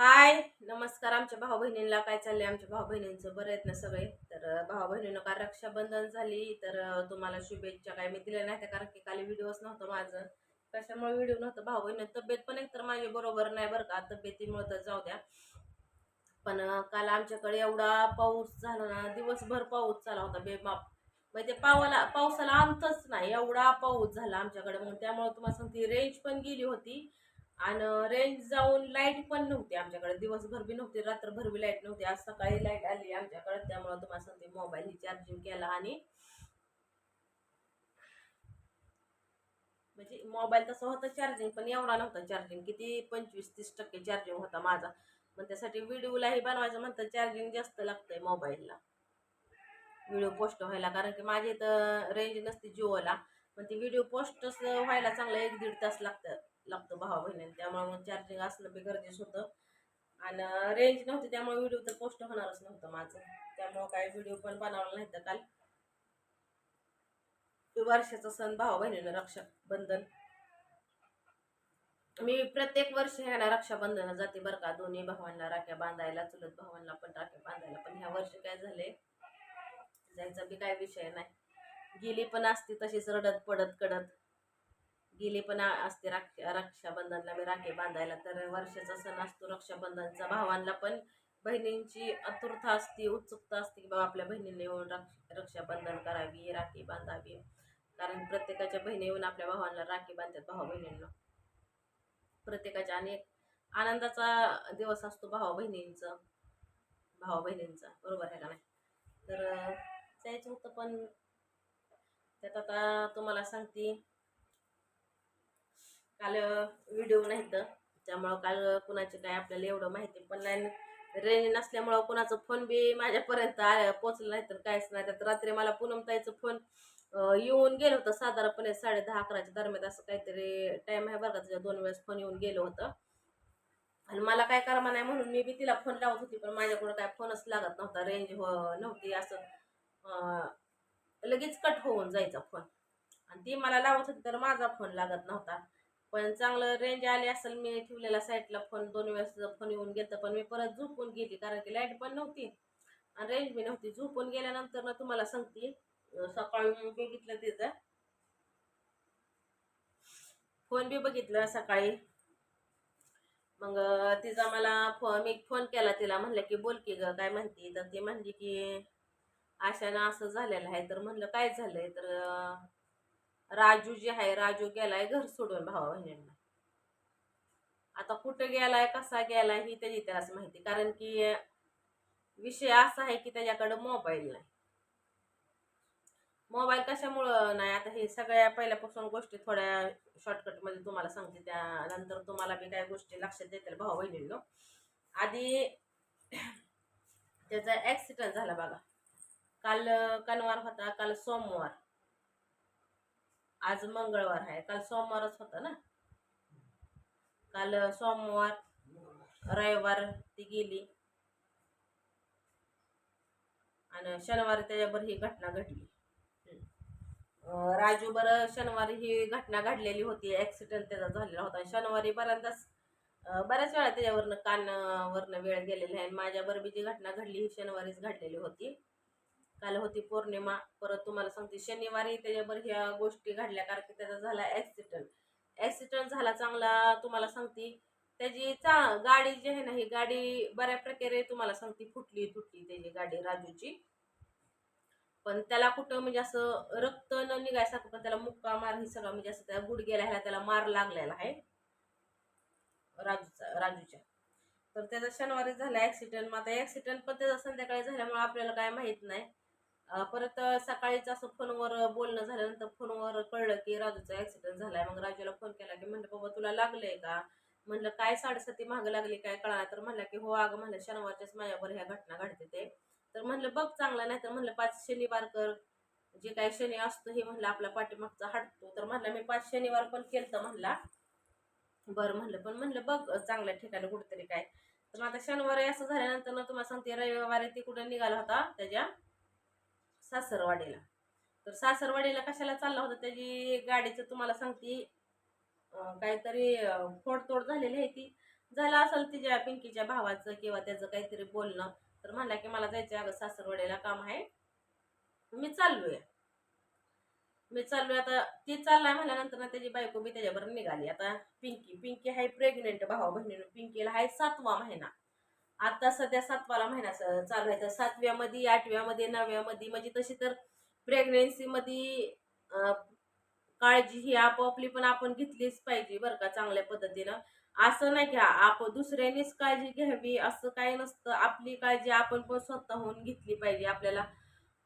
हाय नमस्कार. आमच्या भाऊ बहिणींना काय चाललंय? आमच्या भाऊ बहिणींचं बरं आहेत ना सगळे. तर भाऊ बहिणीनं का रक्षाबंधन झाली? तर तुम्हाला शुभेच्छा काय मी दिल्या नाही त्या कारण की काल व्हिडिओच नव्हतं माझं. कशामुळे व्हिडिओ नव्हतं? भाऊ बहिणी तब्येत पण एक तर माझी बरोबर नाही बरं का. तब्येतीमुळे तर जाऊ द्या. पण काल आमच्याकडे एवढा पाऊस झाला ना दिवसभर पाऊस चालला होता बेमाप. म्हणजे पावाला पावसाला अंतच नाही एवढा पाऊस झाला आमच्याकडे. मग त्यामुळे तुम्हाला सांगते रेंज पण गेली होती. आणि रेंज जाऊन लाइट पण नव्हती आमच्याकडे. दिवसभर बी नव्हती रात्रभर बी लाइट नव्हती. आज सकाळी लाइट आली आमच्याकडे त्यामुळे तुम्हाला सांगते मोबाईल चार्जिंग केला आणि म्हणजे मोबाईल तसं होतं चार्जिंग पण एवढा नव्हता चार्जिंग किती पंचवीस तीस टक्के चार्जिंग होता माझा. मग त्यासाठी व्हिडिओलाही बनवायचं म्हणतं चार्जिंग जास्त लागतंय मोबाईलला व्हिडिओ पोस्ट व्हायला कारण की माझी तर रेंज नसते जिओला. पण ती व्हिडिओ पोस्टच व्हायला चांगलं एक दीड तास लागतं. लागतो भावा बहिणीने त्यामुळे मग चार्जिंग असणं बी गरजेचं होतं. आणि रेंज नव्हती त्यामुळे व्हिडिओ तर पोस्ट होणारच नव्हतं माझं. त्यामुळं काय व्हिडिओ पण बनवला नाही तर काल. वर्षाचा सण भावा बहिणीनं रक्षाबंधन. मी प्रत्येक वर्षी ह्याला रक्षाबंधन जाते बरं का. दोन्ही भावांना राख्या बांधायला चुलत भावांना पण राख्या बांधायला. पण ह्या वर्षी काय झाले जायचा बी काय विषय नाही. गेली पण असते तशीच रडत पडत कडत. गेली पण असते राख रक्षाबंधनला मी राखी बांधायला. तर वर्षाचा सण असतो रक्षाबंधनचा. भावांना पण बहिणींची आतुरता असते उत्सुकता असते की बाबा आपल्या बहिणीने येऊन रक्ष रक्षाबंधन करावी राखी बांधावी. कारण प्रत्येकाच्या बहिणी येऊन आपल्या भावांना राखी बांधतात भाऊ बहिणींना. प्रत्येकाच्या आणि एक आनंदाचा दिवस असतो भावा बहिणींचा. भावा बहिणींचा. बरोबर आहे का नाही? तर जायचं होतं पण त्यात आता तुम्हाला सांगते. काल व्हिडिओ नाही तर. त्यामुळं काल कुणाची काय आपल्याला एवढं माहिती पण नाही. रेंज नसल्यामुळं कुणाचं फोन बी माझ्यापर्यंत आल्या पोचलं नाही तर काहीच नाही. तर रात्री मला पूनमताईचं फोन येऊन गेलं होतं. साधारणपणे साडे दहा अकराच्या दरम्यान असं काहीतरी टाईम आहे बरं का. त्याच्या दोन वेळेस फोन येऊन गेलं होतं. आणि मला काय करमा नाही म्हणून मी बी तिला फोन लावत होती. पण माझ्याकडं काय फोनच लागत नव्हता. रेंज हो नव्हती असं लगेच कट होऊन जायचा फोन आणि ती मला लावत होती तर माझा फोन लागत नव्हता. पण चांगलं रेंज आली असेल मी ठेवलेला साईडला फोन दोन वेळेस फोन येऊन गेलं पण मी परत झोपून गेली कारण की लाइट पण नव्हती. आणि रेंज बी नव्हती. झोपून गेल्यानंतर ना तुम्हाला सांगते सकाळी बघितलं तिचं फोन बी बघितलं सकाळी. मग तिचा मला फोन मी फोन केला तिला. म्हणलं की बोल की ग काय म्हणते? तर ती म्हणली की अशानं असं झालेलं आहे. तर म्हणलं काय झालंय? तर राजू जे आहे राजू गेलाय घर सोडून भावा बहिणींना. आता कुठं गेलाय कसा गेलाय ही त्याची त्यालाच माहिती. कारण की विषय असा आहे की त्याच्याकडं मोबाईल नाही. मोबाईल कशामुळं नाही? आता हे सगळ्या पहिल्यापासून गोष्टी थोड्या शॉर्टकटमध्ये तुम्हाला सांगते. त्यानंतर तुम्हाला बी काही गोष्टी लक्षात येतील भाऊ बहिणींनो. आधी त्याचा ॲक्सिडेंट झाला बघा. काल कनवार होता. काल सोमवार. आज मंगळवार आहे. काल सोमवारच होता ना? काल सोमवार रविवार ती गेली. आणि शनिवारी त्याच्यावर ही घटना घडली. राजू बरं शनिवारी ही घटना घडलेली होती. ॲक्सिडेंट त्याचा झालेला होता. शनिवारी बऱ्यांदाच बऱ्याच वेळा त्याच्यावरनं कानावरनं वेळ गेलेला आहे. माझ्याबरोबर जी घटना घडली ही शनिवारीच घडलेली होती. काल होती पौर्णिमा. परत तुम्हाला सांगते शनिवारी त्याच्यावर ह्या गोष्टी घडल्या कारण की त्याचा झाला ॲक्सिडंट ॲक्सिडंट झाला चांगला तुम्हाला सांगते त्याची चा गाडी जी आहे ना ही गाडी बऱ्या प्रकारे तुम्हाला सांगते फुटली तुटली त्याची गाडी राजूची. पण त्याला कुठं म्हणजे असं रक्त न निघायसारखं पण त्याला मुक्का मार ही सगळं म्हणजे असं त्या गुडघ्याला ह्याला त्याला मार लागलेला आहे. राजूचा राजूच्या. तर त्याचा शनिवारी झाला ॲक्सिडंट मग आता ॲक्सिडंट पण त्याचा संध्याकाळी झाल्यामुळे आपल्याला काय माहीत नाही. परत सकाळीच असं फोनवर बोलणं झाल्यानंतर फोनवर कळलं की राजूचा ॲक्सिडेंट झालाय. मग राजूला फोन केला की म्हणलं बाबा तुला लागलंय का? म्हणलं काय साडेसाती मागं लागली काय कळणार तर म्हणलं की हो अगं म्हणलं शनिवारच्याच माझ्यावर ह्या घटना घडते ते. तर म्हणलं बघ चांगला नाही तर म्हणलं पाच शनिवार कर. जे काही शनी असतो हे म्हणलं आपला पाठीमागचा हटतो तर म्हणलं मी पाच शनिवार पण केलं म्हणला. बरं म्हणलं पण म्हणलं बघ चांगल्या ठिकाणी कुठेतरी काय. तर मग आता शनिवारी असं झाल्यानंतर ना तुम्हाला सांगते रविवारी ती कुठे निघाला होता त्याच्या सासरवाडीला. तर सासरवाडीला कशाला चालला होता? त्याची गाडीचं तुम्हाला सांगते. काहीतरी फोडतोड झालेली आहे ती. झालं असेल तिच्या पिंकीच्या भावाचं किंवा त्याचं काहीतरी बोलणं तर म्हणला की मला जायचं अगं सासरवाडीला काम आहे. मी चाललोय. मी चाललोय. आता ती चाललाय म्हणल्यानंतर ना त्याची बायको बी त्याच्याबरोबर निघाली. आता पिंकी पिंकी आहे प्रेग्नेंट भावा बहिणीनं. पिंकीला आहे सातवा महिना. आता सध्या सातवाला महिना चालू आहे. तर सातव्यामध्ये आठव्यामध्ये नवव्यामध्ये म्हणजे तशी तर प्रेग्नेन्सीमध्ये काळजी ही आपापली पण आपण घेतलीच पाहिजे बरं का चांगल्या पद्धतीनं. असं नाही घ्या आप दुसऱ्यांनीच काळजी घ्यावी असं काही नसतं. आपली काळजी आपण पण स्वतःहून घेतली पाहिजे. आपल्याला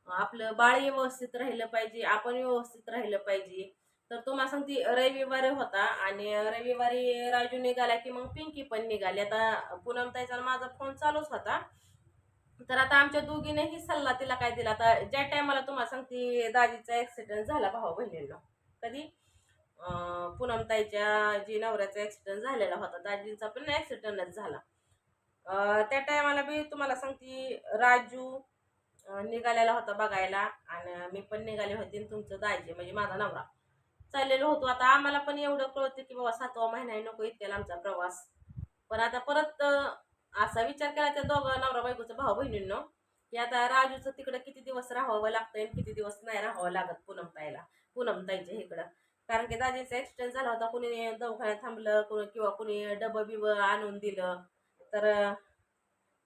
आपलं बाळ व्यवस्थित राहिलं पाहिजे आपण व्यवस्थित राहिलं पाहिजे. तर तुम्हाला सांगते रविवारी होता आणि रविवारी राजू निघाला की मग पिंकी पण निघाली. आता पूनम ताईचा माझा फोन चालूच होता. तर आता आमच्या दोघीनेही सल्ला तिला काय दिला? आता ज्या टायमाला तुम्हाला सांगते दाजीचा ऍक्सिडेंट झाला भाऊ बहिणींना. कधी? पूनमताईच्या पूनम ताईच्या जी नवऱ्याचा ऍक्सिडेंट झालेला होता दाजींचा पण ऍक्सिडेंटच झाला. त्या टायमाला बी तुम्हाला सांगते राजू निघालेला होता बघायला आणि मी पण निघाले होते तुमचं दाजी म्हणजे माझा नवरा. चाललेलो होतो. आता आम्हाला पण एवढं कळतं की बाबा सातवा महिना नको इतक्याला आमचा प्रवास. पण आता परत असा विचार केला त्या दोघं नवरा बायकोचं भाऊ बहिणींनो की आता राजूचं तिकडं किती दिवस राहावं लागतंय आणि किती दिवस नाही राहावं लागत पूनम ताईला पूनम ताईच्या इकडं. कारण की दाजीचा ऍक्सिडेंट झाला होता कुणी दवाखान्यात थांबलं कुणी किंवा कुणी डबं बिबं आणून दिलं. तर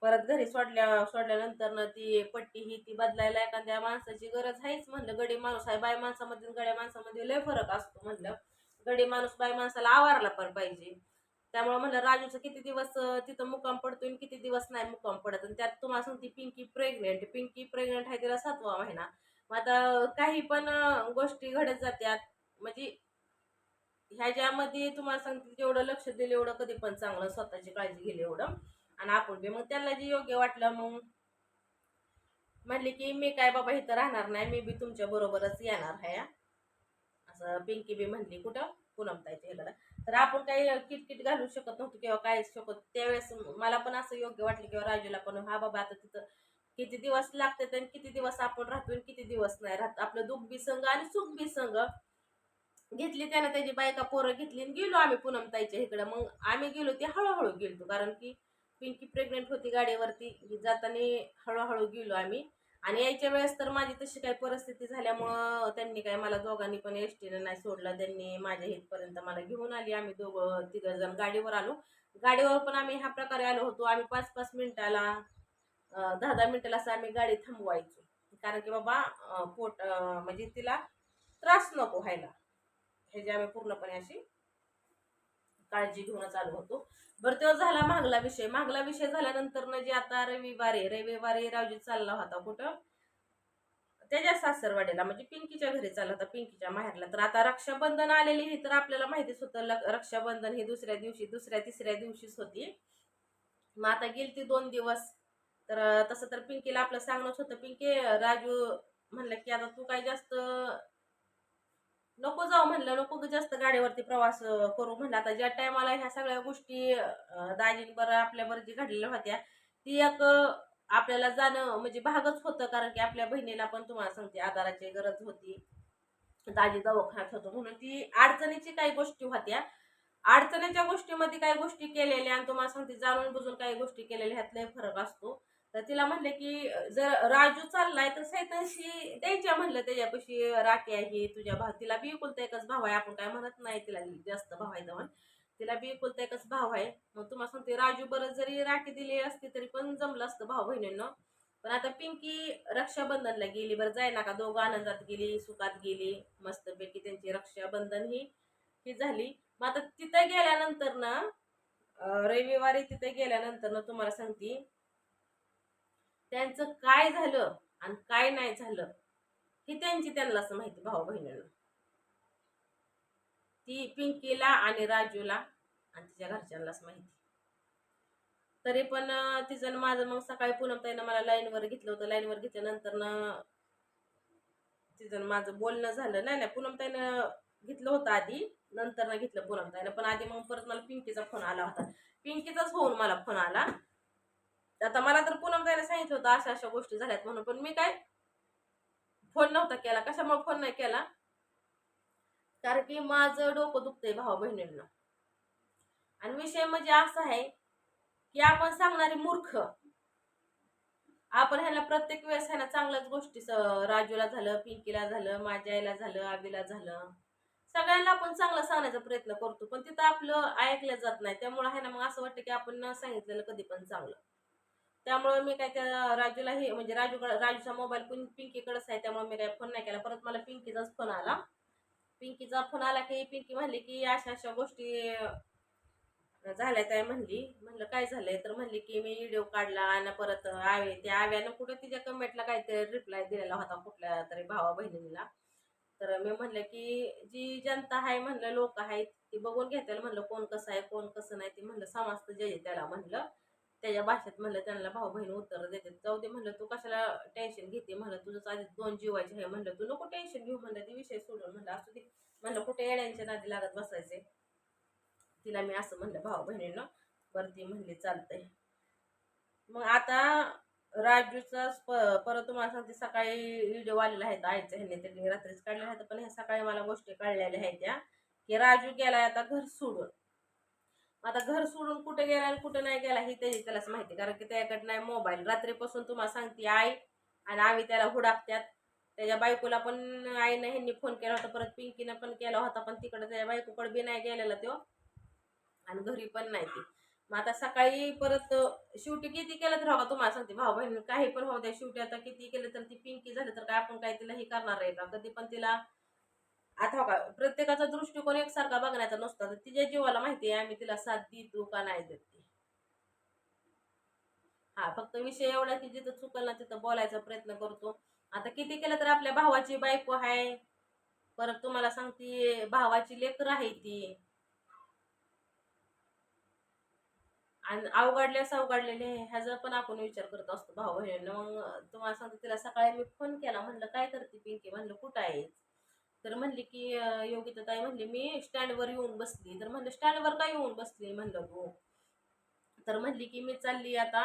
परत घरी सोडल्या सोडल्यानंतर ना ती पट्टी ही ती बदलायला एखाद्या माणसाची गरज आहेच म्हणलं. गडी माणूस आहे बाय माणसामध्ये गड्या माणसामध्ये लय फरक असतो म्हणलं. गडी माणूस बाय माणसाला आवारला पण पाहिजे. त्यामुळे म्हणलं राजूचं किती दिवस तिथं मुक्काम पडतोय किती दिवस नाही मुक्काम पडत. आणि त्यात तुम्हाला सांगते पिंकी प्रेग्नेंट पिंकी प्रेग्नेंट आहे तिला सातवा महिना. मग आता काही पण गोष्टी घडत जात्यात. म्हणजे ह्याच्यामध्ये तुम्हाला सांगते जेवढं लक्ष दिलं एवढं कधी पण चांगलं स्वतःची काळजी घेईल एवढं. आणि आपण बी मग त्यांना जे योग्य वाटलं मग म्हणले की मी काय बाबा इथं राहणार नाही मी बी तुमच्या बरोबरच येणार आहे असं पिंकी बी म्हणली कुठं? पूनमताईच्या ह्याला तर आपण काही किटकिट घालू शकत नव्हतो किंवा काय शकत. त्यावेळेस मला पण असं योग्य वाटलं किंवा राजूला पण हा बाबा आता तिथं किती दिवस लागतात आणि किती दिवस आपण राहतो आणि किती दिवस नाही राहत? आपलं दुःख बी संघ आणि सुख बी संघ घेतली त्यानं त्याची बायका पोरं घेतली आणि गेलो आम्ही पूनमताईच्या इकडं. मग आम्ही गेलो ते हळूहळू गेलो कारण की पिंकी प्रेग्नेंट होती गाडीवरती. जाताना हळूहळू गेलो आम्ही. आणि यायच्या वेळेस तर माझी तशी काही परिस्थिती झाल्यामुळं त्यांनी काय मला दोघांनी पण एस टीनं नाही सोडलं. त्यांनी माझ्या इथपर्यंत मला घेऊन आली. आम्ही दोघं तिघं जण गाडीवर आलो. गाडीवर पण आम्ही ह्या प्रकारे आलो होतो. आम्ही पाच पाच मिनिटाला दहा दहा मिनिटाला असं आम्ही गाडी थांबवायचो. कारण की बाबा पोट म्हणजे तिला त्रास नको व्हायला. ह्याची आम्ही पूर्णपणे अशी काळजी घेऊनच आलो होतो. बरं तो झाला मागला विषय. मागला विषय झाल्यानंतर ना जे आता रविवारी रविवारी रावजी चालला होता कुठं? त्याच्या सासरवाडीला म्हणजे पिंकीच्या घरी चालला होता पिंकीच्या माहेरला. तर आता रक्षाबंधन आलेली ही तर आपल्याला माहितीच होतं ल- रक्षाबंधन ही दुसऱ्या दिवशी दुसऱ्या तिसऱ्या दिवशीच होती. मग आता गेली ती दोन दिवस. तर तसं तर पिंकीला आपलं सांगणंच होतं. पिंकी राजू म्हणलं की आता तू काही जास्त नको जाऊ म्हणलं नको जास्त गाडीवरती प्रवास करू म्हणलं. आता ज्या टायमाला ह्या सगळ्या गोष्टी अं, दाजींबर आपल्यावर जी घडलेल्या होत्या ती एक आपल्याला जाणं म्हणजे भागच होतं. कारण की आपल्या बहिणीला पण तुम्हाला सांगते आधाराची गरज होती. दाजी दवाखान्यात होतो म्हणून ती अडचणीची काही गोष्टी होत्या. अडचणीच्या गोष्टीमध्ये काही गोष्टी केलेल्या आणि तुम्हाला सांगते जाणून बुजून काही गोष्टी केलेल्या ह्यातलाही फरक असतो. तर तिला म्हणले की जर राजू चाललाय तर सैतांशी द्यायच्या म्हणलं त्याच्यापाशी राखी आहे तुझ्या भाव तिला बी एकुलता एकच भाव आहे. आपण काय म्हणत नाही तिला जास्त भाव आहे म्हणून. तिला बी एकुलता एकच भाव आहे. मग तुम्हाला सांगते राजू बरं जरी राखी दिली असती तरी पण जमलं असतं भाऊ बहिणींना. पण आता पिंकी रक्षाबंधनला गेली बरं जाय ना का? दोघं आनंदात गेली सुखात गेली मस्तपैकी त्यांची रक्षाबंधन ही ही झाली. मग आता तिथं गेल्यानंतर ना रविवारी तिथे गेल्यानंतर ना तुम्हाला सांगते त्यांचं काय झालं आणि काय नाही झालं ही त्यांची त्यांनाच माहिती भाऊ बहिणींना. ती पिंकीला आणि राजूला आणि तिच्या घरच्यांनाच माहिती. तरी पण तिचं माझं मग सकाळी पूनमताईनं मला लाईनवर घेतलं होतं. लाईनवर घेतल्यानंतर ना तिचं माझं बोलणं झालं. नाही नाही पूनमताईनं घेतलं होतं आधी. नंतर ना घेतलं पूनमताईनं पण आधी मग परत मला पिंकीचा फोन आला होता. पिंकीचाच होऊन मला फोन आला. आता मला तर पूनम त्याला सांगितलं होतं अशा अशा गोष्टी झाल्यात म्हणून. पण मी काय फोन नव्हता केला. कशामुळे फोन नाही केला? कारण की माझं डोकं दुखतंय भाऊ बहिणींना. आणि विषय म्हणजे असा आहे की आपण सांगणारे मूर्ख. आपण ह्याला प्रत्येक वेळेस ह्याला चांगल्याच गोष्टी राजूला झालं पिंकीला झालं माझ्या आईला झालं आबीला झालं. सगळ्यांना आपण चांगलं सांगण्याचा प्रयत्न करतो पण तिथं आपलं ऐकलं जात नाही. त्यामुळे ह्याला मग असं वाटतं की आपण न सांगितलेलं कधी पण चांगलं. त्यामुळं मी काय त्या राजूला हे म्हणजे राजू राजूचा मोबाईल पण पिंकीकडंच आहे त्यामुळे मी काय फोन नाही केला. परत मला पिंकीचाच फोन आला. पिंकीचा फोन आला की पिंकी म्हणली की अशा अशा गोष्टी झाल्या काय म्हणली. म्हणलं काय झालंय? तर म्हणली की मी व्हिडिओ काढला आणि परत आवे त्या आव्यानं कुठं तिच्या कमेंटला काहीतरी रिप्लाय दिलेला होता कुठल्या तरी भावा बहिणीला. तर मी म्हणलं की जी जनता आहे म्हणलं लोक आहेत ती बघून घेताल. म्हणलं कोण कसं आहे कोण कसं नाही ते म्हणलं समजतं जे त्याला म्हणलं. त्याच्या भाषेत म्हणलं त्यांना भाऊ बहीण उत्तर देते जाऊ दे म्हणलं तू कशाला टेन्शन घेते? म्हणलं तुझं आधी दोन जीवायचे आहे म्हणलं. तू नको टेन्शन घेऊ म्हणलं ते विषय सोडून म्हणलं असू दे. म्हणलं कुठे येड्यांच्या नादी लागत बसायचे? तिला मी असं म्हणलं भाऊ बहिणीनं बरं ती म्हणली चालतंय. मग आता राजूचा प- परत तुम्हाला सांगते सकाळी व्हिडिओ आलेला आहेत आईचं ह्याने त्यांनी रात्रीच काढलेला आहे पण ह्या सकाळी मला गोष्टी काढलेल्या आहेत त्या की राजू गेलाय आता घर सोडून. आता घर सोडून कुठे गेला आणि कुठे नाही गेला ही त्याची त्यालाच माहिती. कारण की त्याच्याकडे नाही मोबाईल रात्रीपासून तुम्हाला सांगते आई आणि आम्ही त्याला हुडाकत्यात. त्याच्या बायकोला पण आईनं ह्यांनी फोन केला होता परत पिंकीनं पण केला होता पण तिकडे त्याच्या बायकोकडे बी नाही गेलेला तो. आणि घरी पण नाही ती. मग आता सकाळी परत शेवटी किती केलं तर हो हवा तुम्हाला सांगते. भाऊ बहिणी काही पण होऊ द्या शेवटी आता किती केलं तर ती पिंकी झाली तर काय आपण काय तिला हे करणार आहे का? कधी पण तिला आता का प्रत्येकाचा दृष्टिकोन एकसारखा बघण्याचा नसतो. तर तिच्या जीवाला माहिती आहे आम्ही तिला साथ देतो का नाही देत हा फक्त विषय एवढा की जिथं चुकल ना तिथं बोलायचा प्रयत्न करतो. आता किती केलं तर आपल्या भावाची बायको आहे. परत तुम्हाला सांगते भावाची लेकर आहे ती. आणि अवघडल्यास अवघडलेले ह्याचा पण आपण विचार करत असतो भाऊ बहिणीनं मग तुम्हाला सांगते तिला सकाळी मी फोन केला म्हणलं काय करते पिंकी? म्हणलं कुठं आहे तर म्हणली की योगिता ताई म्हणली मी स्टँडवर येऊन बसली. तर म्हणलं स्टँडवर काय येऊन बसली? म्हणलं हो. तर म्हणली की मी चालली आता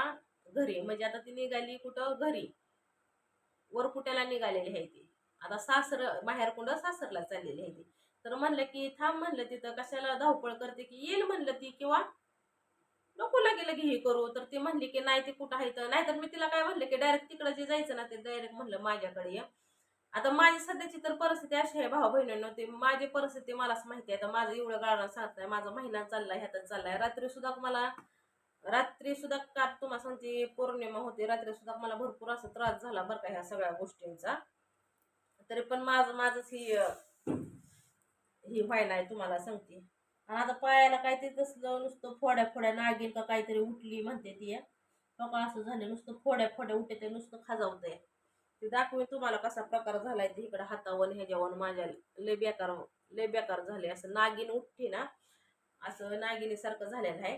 घरी. म्हणजे आता ती निघाली कुठं? घरी. वरकुट्याला निघालेली आहे ती? आता सासर बाहेर कुठं? सासरला चाललेली आहे ती. तर म्हणलं की थांब म्हणलं तिथं कशाला धावपळ करते की येईल? म्हणलं ती किंवा नको लगे लगे हे करू. तर ती म्हणली की नाही ती कुठं आहे तर? नाहीतर मी तिला काय म्हणलं की डायरेक्ट तिकडं जे जायचं ना ते डायरेक्ट म्हणलं माझ्याकडे ये. आता माझी सध्याची तर परिस्थिती अशी आहे भाऊ बहिणींनो ते माझी परिस्थिती मलाच माहिती आहे. आता माझं एवढं गाळा सांगत नाही माझा महिना चाललाय ह्यातच चाललाय. रात्री सुद्धा मला रात्री सुद्धा का तुम्हाला सांगते पौर्णिमा होती रात्री सुद्धा मला भरपूर असा त्रास झाला बरं का ह्या सगळ्या गोष्टींचा. तरी पण माझं माझंच ही ही व्हायला आहे तुम्हाला सांगते. आणि आता पायाला काहीतरी तसलं नुसतं फोड्या फोड्या नागिन का काहीतरी उठली म्हणते ती. का असं झालं नुसतं फोड्या फोड्या उठते ते नुसतं खाजावतंय. ते दाखवे तुम्हाला कसा प्रकार झालाय ते इकडं हातावर ह्याच्यावर माझ्या लय बेकार लय बेकार झाले असं नागिन उठते ना असं नागिनीसारखं झालेलं आहे.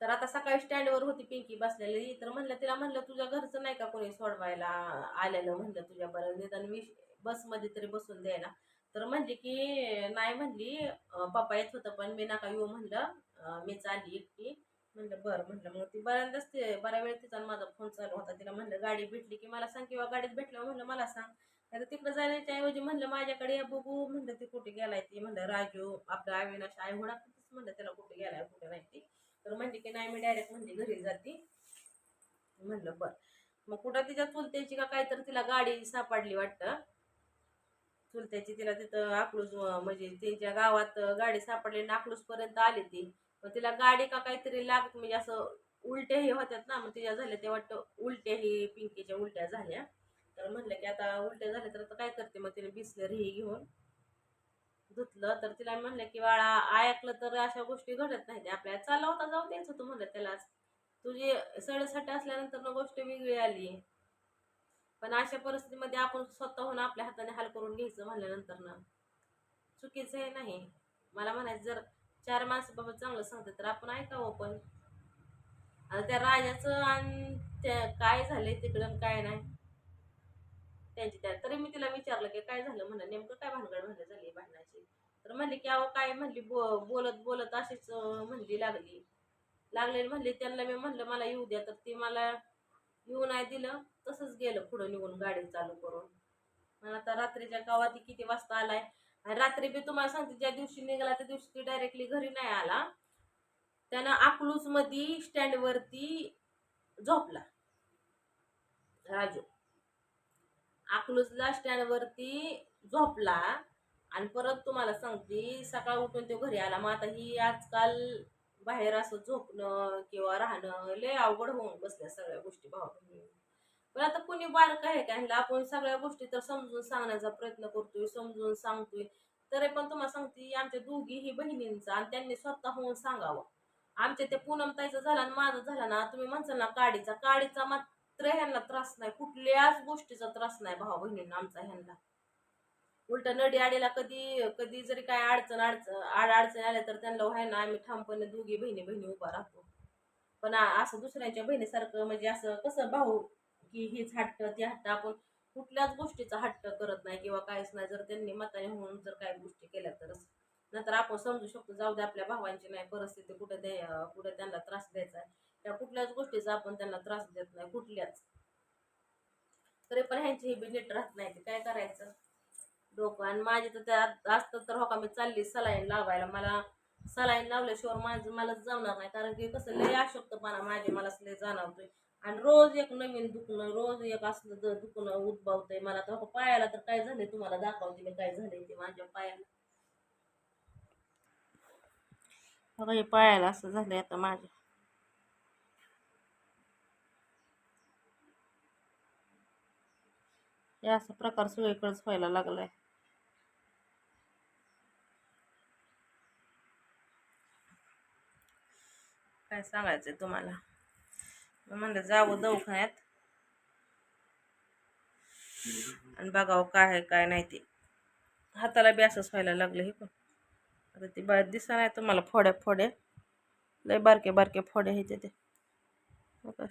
तर आता सकाळी स्टँडवर होती पिंकी बसलेली. तर म्हणलं तिला म्हणलं तुझ्या घरचं नाही का कोणी सोडवायला आलेलं? म्हणलं तुझ्या बरं निदान मी बसमध्ये तरी बसून द्यायला तर म्हणली की नाही म्हणली पप्पा येत होतं पण मी नका येऊ म्हणलं. मी चालली एकटी. म्हणलं बरं म्हणलं. मग ती बऱ्यांदाच ते बऱ्या वेळ तिचा आणि माझा फोन चालू होता. तिला म्हणलं गाडी भेटली की मला सांग किंवा गाडीत भेटल्यावर म्हणलं मला सांग. तर तिकडं जाण्याच्या ऐवजी म्हणलं माझ्याकडे या बघू. म्हणलं ती कुठे गेलाय ती? म्हणलं राजू आपला अविनाश आई हुडा म्हणलं त्याला कुठे गेलाय कुठे नाही ती? तर म्हणली की नाही मी डायरेक्ट म्हणली घरी जाते. म्हणलं बरं. मग कुठं तिच्या चुलत्याची का काय तर तिला गाडी सापडली वाटतं. चुलत्याची तिला तिथं अकलूज म्हणजे त्यांच्या गावात गाडी सापडली आणि अकलूजपर्यंत आली ती. मग तिला गाडी का काहीतरी लागत म्हणजे असं उलटे हे होत्यात ना मग तिच्या झाल्या ते वाटतं उलटे हे पिंकीच्या उलट्या झाल्या. तर म्हणलं की आता उलट्या झाल्या तर आता काय करते? मग तिने बिसलरी हे घेऊन धुतलं. तर तिला म्हणलं की बाळा ऐकलं तर अशा गोष्टी घडत नाही. आपल्याला चालला होता जाऊ द्यायचं होतं म्हणलं त्याला. तुझी सडेसाठी असल्यानंतर ना गोष्ट वेगळी आली. पण अशा परिस्थितीमध्ये आपण स्वतःहून आपल्या हाताने हाल करून घ्यायचं म्हणल्यानंतर ना चुकीचं हे नाही. मला म्हणायचं जर चार माणसाबाबत चांगलं सांगतात. तर आपण ऐकावं पण. आता त्या राजाचं आणि त्या काय झालंय तिकडं काय नाही. त्यांची त्या तरी मी तिला विचारलं की काय झालं म्हणलं नेमकं काय भानगड भांडण झाली भांडणाची? तर म्हणली की अहो काय म्हणली बो बोलत बोलत अशीच म्हणली लागली. लागलेली म्हणली त्यांना मी म्हणलं मला येऊ द्या. तर ती मला येऊ नाही दिलं. तसंच गेलं पुढं निघून गाडी चालू करून. मग आता रात्रीच्या गावात किती वाजता आलाय? रात्री बी तुम्हाला सांगते ज्या दिवशी निघाला त्या दिवशी ती डायरेक्टली घरी नाही आला. त्यानं अकलूजमध्ये स्टँड वरती झोपला. राजू. अकलूजला स्टँड वरती झोपला आणि परत तुम्हाला सांगते सकाळ उठून तो घरी आला. मग आता ही आजकाल बाहेर असं झोपणं किंवा राहणं लय अवघड होऊन बसल्या सगळ्या गोष्टी भावा पण आता कुणी बारक आहे का? ह्यांना आपण सगळ्या गोष्टी तर समजून सांगण्याचा प्रयत्न करतोय समजून सांगतोय. तरी पण तुम्हाला सांगते आमच्या दोघीही बहिणींचा आणि त्यांनी स्वतः होऊन सांगावं. आमच्या ते पूनमताईचं झालं आणि माझं झालं ना तुम्ही म्हणसाल ना काडीचा. काडीचा मात्र ह्यांना त्रास नाही कुठल्याच गोष्टीचा त्रास नाही भावा बहिणींना आमचा ह्यांना. उलट नडी आडीला कधी कधी जरी काय अडचण अडचण आड अडचण आल्या तर त्यांना व्हायला आम्ही ठामपणे दोघी बहिणी बहिणी उभा राहतो. पण असं दुसऱ्यांच्या बहिणीसारखं म्हणजे असं कसं भाऊ की हेच हट्ट ती हट्ट आपण कुठल्याच गोष्टीचा हट्ट करत नाही किंवा काहीच नाही. जर त्यांनी मताने होऊन जर काही गोष्टी केल्या तरच. नंतर आपण समजू शकतो जाऊ दे आपल्या भावांची नाही परिस्थिती कुठे द्या कुठे त्यांना त्रास द्यायचा आहे. त्या कुठल्याच गोष्टीचा आपण त्यांना त्रास देत नाही कुठल्याच. तरी पण ह्यांची ही बी नीट राहत नाही ते काय करायचं? डोकं. आणि माझी तर त्या असतं तर हो का मी चालली सलाईन लावायला. मला सलाईन लावल्याशिवाय माझं मलाच जमणार नाही. कारण की कसं लय अशक्तपणा माझे मलाच लय जाणवतोय. आणि रोज एक नवीन दुखणं रोज एक असलं तर दुखणं उद्भवतंय मला तर पायाला तर काय झालंय तुम्हाला? दाखवते मी काय झालंय ते माझ्या पायाला. बघा हे पायाला असं झालंय आता माझ्या. हे असा प्रकार सगळीकडेच व्हायला लागलाय. काय सांगायचंय तुम्हाला? म्हणलं जावं दवाखान्यात. आणि बघावं काय आहे काय नाही ते. हाताला बी असंच व्हायला लागलं हे पण. आता ती बा दिसा नाही तुम्हाला फोड्या फोड्या. लय बारके बारके फोड्या हे ते. बघा